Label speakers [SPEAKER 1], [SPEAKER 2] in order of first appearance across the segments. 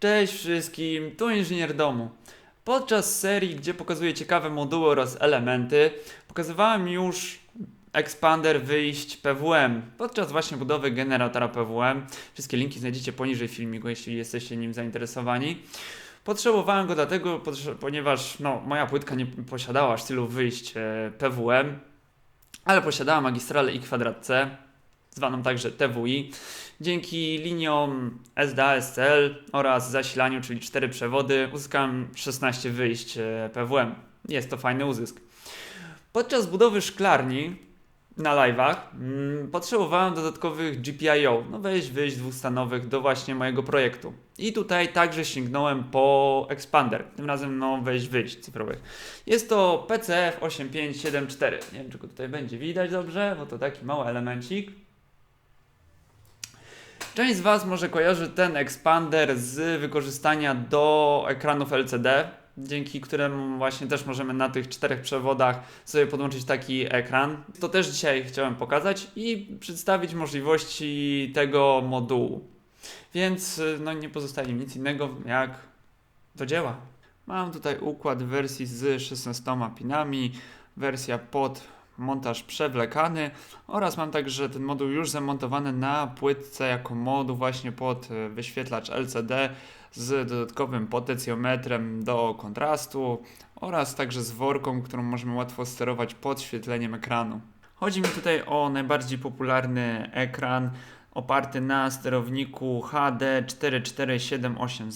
[SPEAKER 1] Cześć wszystkim, tu inżynier domu. Podczas serii, gdzie pokazuję ciekawe moduły oraz elementy, pokazywałem już expander wyjść PWM podczas właśnie budowy generatora PWM. Wszystkie linki znajdziecie poniżej filmiku, jeśli jesteście nim zainteresowani. Potrzebowałem go dlatego, ponieważ no, moja płytka nie posiadała aż tylu wyjść e, PWM, ale posiadała magistralę i kwadrat C, zwaną także TWI. Dzięki liniom SDA, SCL oraz zasilaniu, czyli cztery przewody, uzyskałem 16 wyjść e, PWM. Jest to fajny uzysk. Podczas budowy szklarni na live'ach mm, potrzebowałem dodatkowych GPIO, no wejść, wyjść dwustanowych do właśnie mojego projektu. I tutaj także sięgnąłem po Expander, tym razem no wejść, wyjść cyfrowych. Jest to PCF 8574. Nie wiem, czy go tutaj będzie widać dobrze, bo to taki mały elemencik. Część z Was może kojarzy ten expander z wykorzystania do ekranów LCD, dzięki któremu właśnie też możemy na tych czterech przewodach sobie podłączyć taki ekran. To też dzisiaj chciałem pokazać i przedstawić możliwości tego modułu. Więc no, nie pozostaje nic innego jak do dzieła. Mam tutaj układ wersji z 16 pinami, wersja pod montaż przewlekany oraz mam także ten moduł już zamontowany na płytce jako moduł właśnie pod e, wyświetlacz LCD z dodatkowym potencjometrem do kontrastu oraz także z worką, którą możemy łatwo sterować podświetleniem ekranu. Chodzi mi tutaj o najbardziej popularny ekran oparty na sterowniku HD 44780.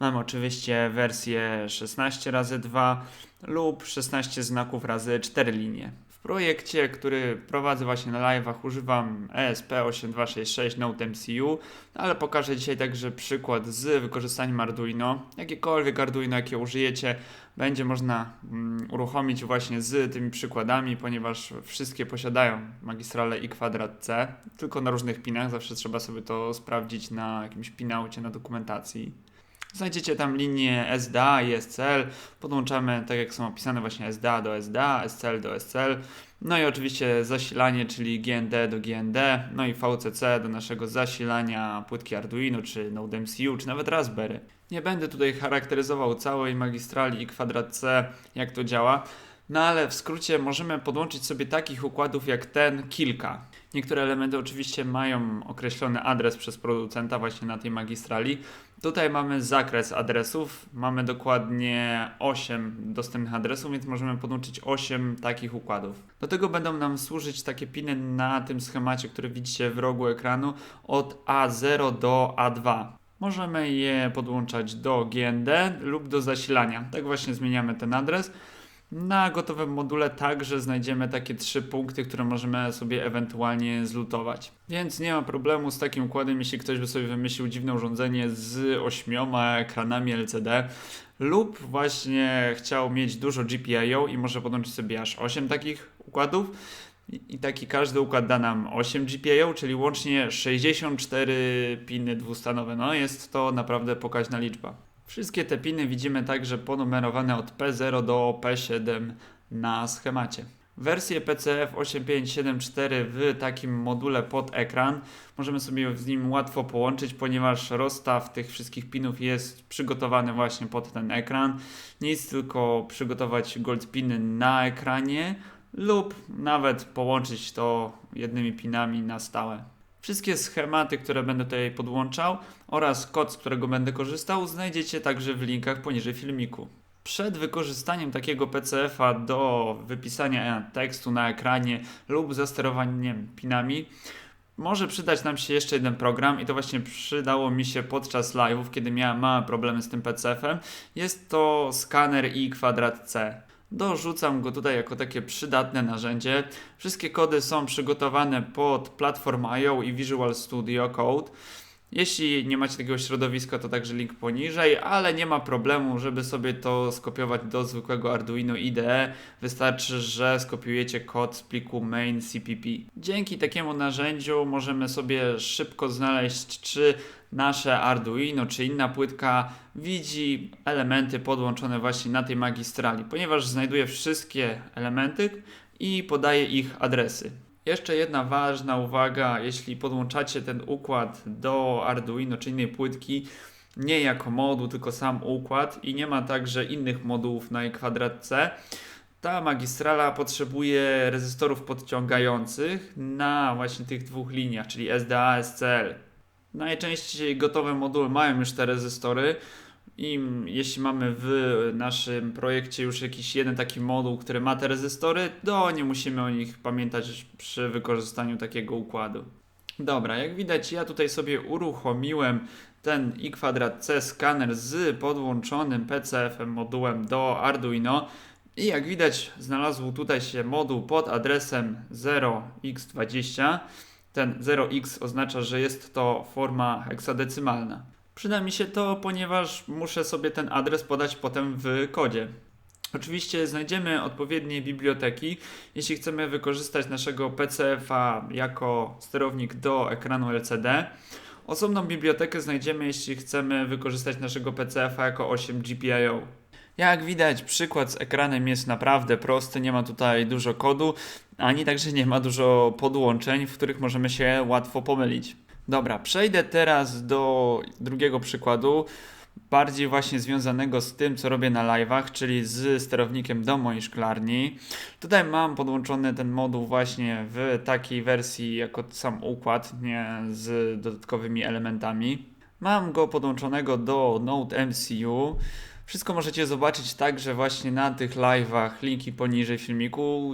[SPEAKER 1] Mamy oczywiście wersję 16 razy 2 lub 16 znaków razy 4 linie. Projekcie, który prowadzę właśnie na live'ach używam E ESP8266 Note MCU, ale pokażę dzisiaj także przykład z wykorzystaniem Arduino. Jakiekolwiek Arduino, jakie użyjecie, będzie można mm, uruchomić właśnie z tymi przykładami, ponieważ wszystkie posiadają magistralę i kwadrat C, tylko na różnych pinach, zawsze trzeba sobie to sprawdzić na jakimś pinaucie, na dokumentacji. Znajdziecie tam linię SDA i SCL, podłączamy tak jak są opisane właśnie SDA do SDA, SCL do SCL, no i oczywiście zasilanie, czyli GND do GND, no i VCC do naszego zasilania płytki Arduino, czy Node MCU, czy nawet Raspberry. Nie będę tutaj charakteryzował całej magistrali i kwadrat C, jak to działa, no ale w skrócie możemy podłączyć sobie takich układów jak ten kilka. Niektóre elementy oczywiście mają określony adres przez producenta właśnie na tej magistrali. Tutaj mamy zakres adresów, mamy dokładnie 8 dostępnych adresów, więc możemy podłączyć 8 takich układów. Do tego będą nam służyć takie piny na tym schemacie, który widzicie w rogu ekranu od A0 do A2. Możemy je podłączać do GND lub do zasilania. Tak właśnie zmieniamy ten adres. Na gotowym module także znajdziemy takie trzy punkty, które możemy sobie ewentualnie zlutować. Więc nie ma problemu z takim układem, jeśli ktoś by sobie wymyślił dziwne urządzenie z ośmioma ekranami LCD lub właśnie chciał mieć dużo GPIO i może podłączyć sobie aż 8 takich układów. I taki każdy układ da nam 8 GPIO, czyli łącznie 64 piny dwustanowe. No jest to naprawdę pokaźna liczba. Wszystkie te piny widzimy także ponumerowane od P0 do P7 na schemacie. Wersję PCF 8574 w takim module pod ekran możemy sobie z nim łatwo połączyć, ponieważ rozstaw tych wszystkich pinów jest przygotowany właśnie pod ten ekran. Nic tylko przygotować gold piny na ekranie lub nawet połączyć to jednymi pinami na stałe. Wszystkie schematy, które będę tutaj podłączał oraz kod, z którego będę korzystał, znajdziecie także w linkach poniżej filmiku. Przed wykorzystaniem takiego PCF-a do wypisania tekstu na ekranie lub zasterowaniem pinami, może przydać nam się jeszcze jeden program i to właśnie przydało mi się podczas live'ów, kiedy miałem małe problemy z tym PCF-em. Jest to skaner i kwadrat C. Dorzucam go tutaj jako takie przydatne narzędzie. Wszystkie kody są przygotowane pod Platform IO i Visual Studio Code. Jeśli nie macie takiego środowiska, to także link poniżej, ale nie ma problemu, żeby sobie to skopiować do zwykłego Arduino IDE. Wystarczy, że skopiujecie kod z pliku main CPP. Dzięki takiemu narzędziu możemy sobie szybko znaleźć, czy nasze Arduino, czy inna płytka widzi elementy podłączone właśnie na tej magistrali, ponieważ znajduje wszystkie elementy i podaje ich adresy. Jeszcze jedna ważna uwaga, jeśli podłączacie ten układ do Arduino czy innej płytki, nie jako moduł, tylko sam układ i nie ma także innych modułów na kwadrat C. Ta magistrala potrzebuje rezystorów podciągających na właśnie tych dwóch liniach, czyli SDA, SCL. Najczęściej gotowe moduły mają już te rezystory i jeśli mamy w naszym projekcie już jakiś jeden taki moduł, który ma te rezystory, to nie musimy o nich pamiętać przy wykorzystaniu takiego układu. Dobra, jak widać ja tutaj sobie uruchomiłem ten i kwadrat C skaner z podłączonym PCF-em modułem do Arduino i jak widać znalazł tutaj się moduł pod adresem 0x20. Ten 0x oznacza, że jest to forma heksadecymalna. Przyda mi się to, ponieważ muszę sobie ten adres podać potem w kodzie. Oczywiście znajdziemy odpowiednie biblioteki, jeśli chcemy wykorzystać naszego PCF-a jako sterownik do ekranu LCD. Osobną bibliotekę znajdziemy, jeśli chcemy wykorzystać naszego PCF-a jako 8 GPIO. Jak widać, przykład z ekranem jest naprawdę prosty, nie ma tutaj dużo kodu, ani także nie ma dużo podłączeń, w których możemy się łatwo pomylić. Dobra, przejdę teraz do drugiego przykładu, bardziej właśnie związanego z tym, co robię na live'ach, czyli z sterownikiem do mojej szklarni. Tutaj mam podłączony ten moduł właśnie w takiej wersji jako sam układ, nie z dodatkowymi elementami. Mam go podłączonego do Node MCU. Wszystko możecie zobaczyć także właśnie na tych live'ach, linki poniżej filmiku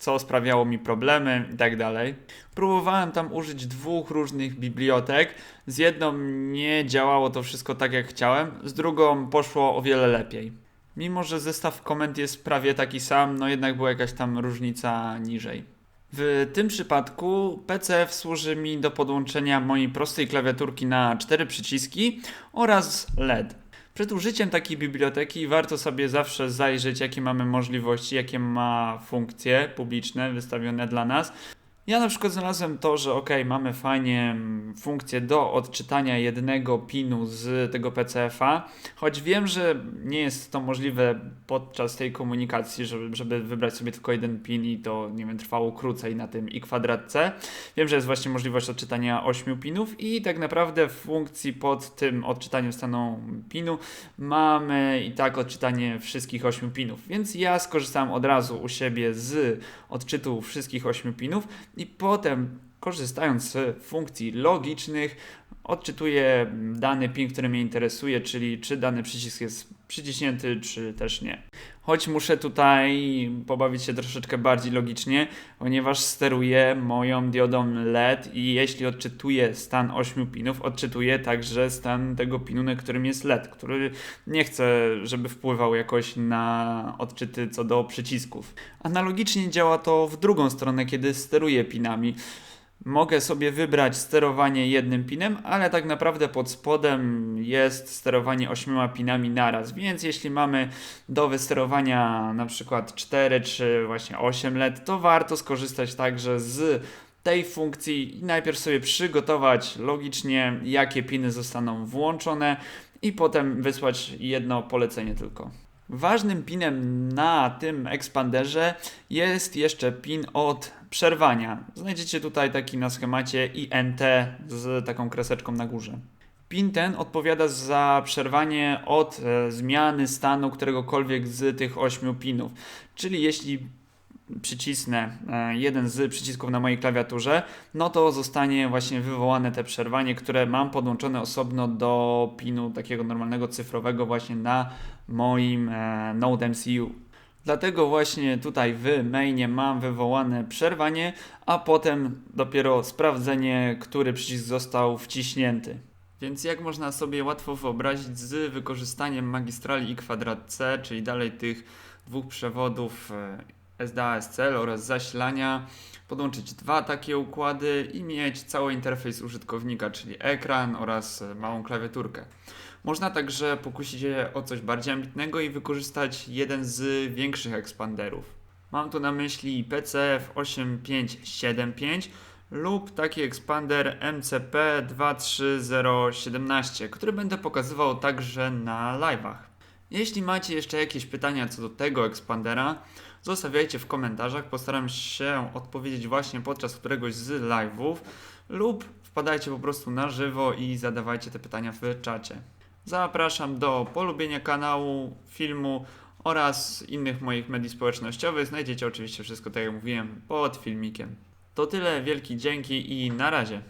[SPEAKER 1] co sprawiało mi problemy i tak dalej. Próbowałem tam użyć dwóch różnych bibliotek. Z jedną nie działało to wszystko tak jak chciałem, z drugą poszło o wiele lepiej. Mimo, że zestaw komend jest prawie taki sam, no jednak była jakaś tam różnica niżej. W tym przypadku PCF służy mi do podłączenia mojej prostej klawiaturki na cztery przyciski oraz LED. Przed użyciem takiej biblioteki warto sobie zawsze zajrzeć, jakie mamy możliwości, jakie ma funkcje publiczne wystawione dla nas. Ja na przykład znalazłem to, że ok, mamy fajnie mm, funkcję do odczytania jednego pinu z tego PCF-a, choć wiem, że nie jest to możliwe podczas tej komunikacji, żeby, żeby wybrać sobie tylko jeden pin i to, nie wiem, trwało krócej na tym i kwadratce. Wiem, że jest właśnie możliwość odczytania 8 pinów i tak naprawdę w funkcji pod tym odczytaniem stanu pinu mamy i tak odczytanie wszystkich 8 pinów, więc ja skorzystałem od razu u siebie z odczytu wszystkich 8 pinów i potem korzystając z funkcji logicznych odczytuję dany pin, który mnie interesuje, czyli czy dany przycisk jest przyciśnięty, czy też nie. Choć muszę tutaj pobawić się troszeczkę bardziej logicznie, ponieważ steruję moją diodą LED i jeśli odczytuję stan 8 pinów, odczytuję także stan tego pinu, na którym jest LED, który nie chcę, żeby wpływał jakoś na odczyty co do przycisków. Analogicznie działa to w drugą stronę, kiedy steruję pinami mogę sobie wybrać sterowanie jednym pinem, ale tak naprawdę pod spodem jest sterowanie ośmioma pinami naraz. Więc jeśli mamy do wysterowania na przykład 4 czy właśnie 8 LED, to warto skorzystać także z tej funkcji i najpierw sobie przygotować logicznie, jakie piny zostaną włączone i potem wysłać jedno polecenie tylko. Ważnym pinem na tym ekspanderze jest jeszcze pin od przerwania. Znajdziecie tutaj taki na schemacie INT z taką kreseczką na górze. Pin ten odpowiada za przerwanie od e, zmiany stanu któregokolwiek z tych 8 pinów. Czyli jeśli przycisnę e, jeden z przycisków na mojej klawiaturze, no to zostanie właśnie wywołane te przerwanie, które mam podłączone osobno do pinu takiego normalnego cyfrowego właśnie na moim e, Node MCU. Dlatego właśnie tutaj w mainie mam wywołane przerwanie, a potem dopiero sprawdzenie, który przycisk został wciśnięty. Więc jak można sobie łatwo wyobrazić z wykorzystaniem magistrali i kwadrat C, czyli dalej tych dwóch przewodów e, SDA-SCL oraz zasilania, podłączyć dwa takie układy i mieć cały interfejs użytkownika, czyli ekran oraz e, małą klawiaturkę. Można także pokusić się o coś bardziej ambitnego i wykorzystać jeden z większych ekspanderów. Mam tu na myśli PCF 8575 lub taki ekspander MCP 23017, który będę pokazywał także na live'ach. Jeśli macie jeszcze jakieś pytania co do tego ekspandera, zostawiajcie w komentarzach. Postaram się odpowiedzieć właśnie podczas któregoś z live'ów lub wpadajcie po prostu na żywo i zadawajcie te pytania w czacie. Zapraszam do polubienia kanału, filmu oraz innych moich mediów społecznościowych. Znajdziecie oczywiście wszystko, tak jak mówiłem, pod filmikiem. To tyle, wielki dzięki i na razie.